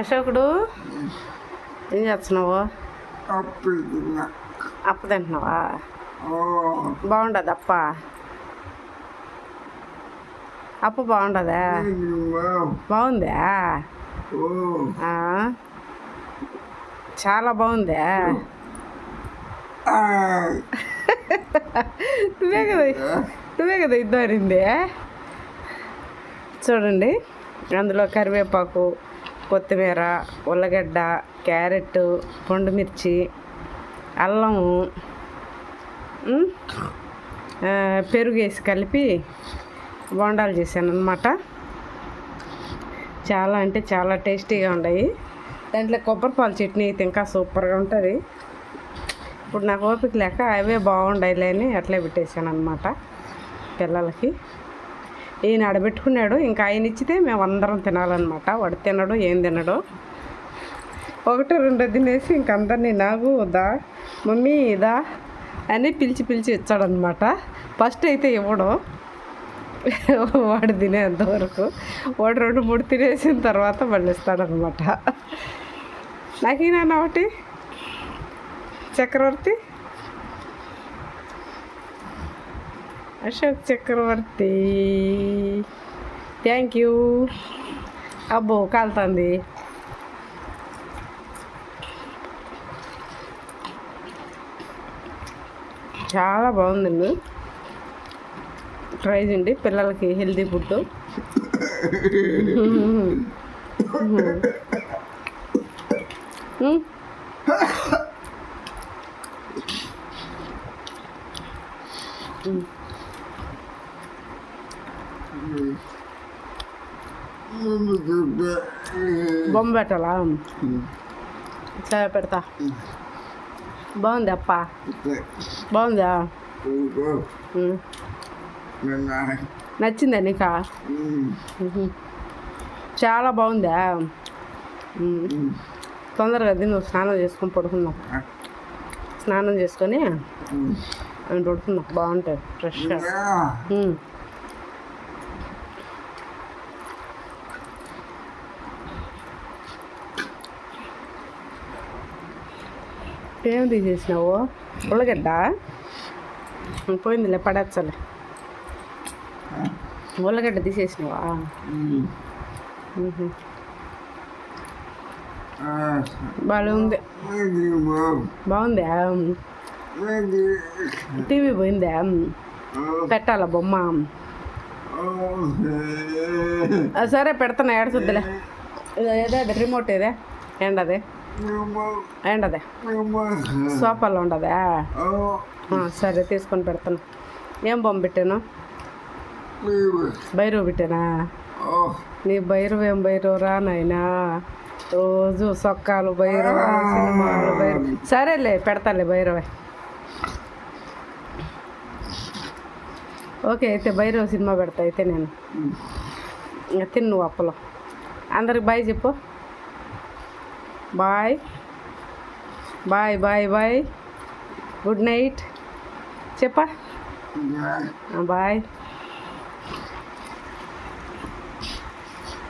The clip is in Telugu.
అశోకుడు ఏం చేస్తున్నావు? అప్పు తింటున్నావా? బాగుండదు అప్ప? అప్పు బాగుండదా? బాగుందా? చాలా బాగుందా? నువ్వే కదా నువ్వే కదా ఇద్దరింది? చూడండి అందులో కరివేపాకు కొత్తిమీర ఉల్లగడ్డ క్యారెట్ మిర్చి అల్లము పెరుగు వేసి కలిపి బొండాలు చేశాను అనమాట చాలా అంటే చాలా టేస్టీగా ఉన్నాయి. దాంట్లో కొబ్బరిపాలు చట్నీ అయితే ఇంకా సూపర్గా ఉంటుంది. ఇప్పుడు నాకు ఓపిక లేక అవే బాగుండాయిలే అని అట్లే పెట్టేశాను అనమాట పిల్లలకి. ఈయన ఆడబెట్టుకున్నాడు. ఇంకా ఆయన ఇచ్చితే మేము అందరం తినాలన్నమాట. వాడు తినడు ఏం తినడు. ఒకటి రెండు తినేసి ఇంక అందరినీ నాకు దా మమ్మీ ఇదా అని పిలిచి పిలిచి ఇచ్చాడనమాట ఫస్ట్ అయితే ఇవ్వడం. వాడు తినేంతవరకు వాడు రెండు మూడు తినేసిన తర్వాత మళ్ళీ ఇస్తాడనమాట నాకు ఈయన ఒకటి? చక్రవర్తి? అశోక్ చక్రవర్తి థ్యాంక్ యూ అబ్బో కాలుతుంది. చాలా బాగుందండి. ట్రై చేయండి పిల్లలకి హెల్తీ ఫుడ్ బొమ్మ పెట్టాలా? సరే పెడతా. బాగుంది అప్ప. బాగుందా. నచ్చిందా నీకా. చాలా బాగుందా. తొందరగా తిను స్నానం చేసుకొని పడుకుందాం. స్నానం చేసుకొని పడుకుందాం. బాగుంటుంది ఫ్రెష్గా. ఏం తీసేసినావు? ఉల్లగడ్డ పోయిందిలే పడేచ్చలే ఉల్లగడ్డ తీసేసినావా. బాగా ఉంది బాగుందా. టీవీ పోయిందా? పెట్టాలా బొమ్మ? సరే పెడతాను ఏడుచుద్దిలే ఏదే రిమోట్ ఏదే ఏండదే ఏంటదే సోఫాలో ఉండదా? సరే తీసుకొని పెడతాను. ఏం బొమ్మ పెట్టాను? బైరవ్ పెట్టానా? నీ బైరవ్ ఏం బైరవ్ రా నాయనా? రోజు సొక్కాలు బైరవ సినిమాలు బైరవ్ సరేలే పెడతాలే బైరవే ఓకే అయితే భైరవ సినిమా పెడతా అయితే నేను. తిన్ను అప్పలో. అందరికి బాయ్ చెప్పు. Bye. Bye bye bye. Good night. చెప్పా? బాయ్.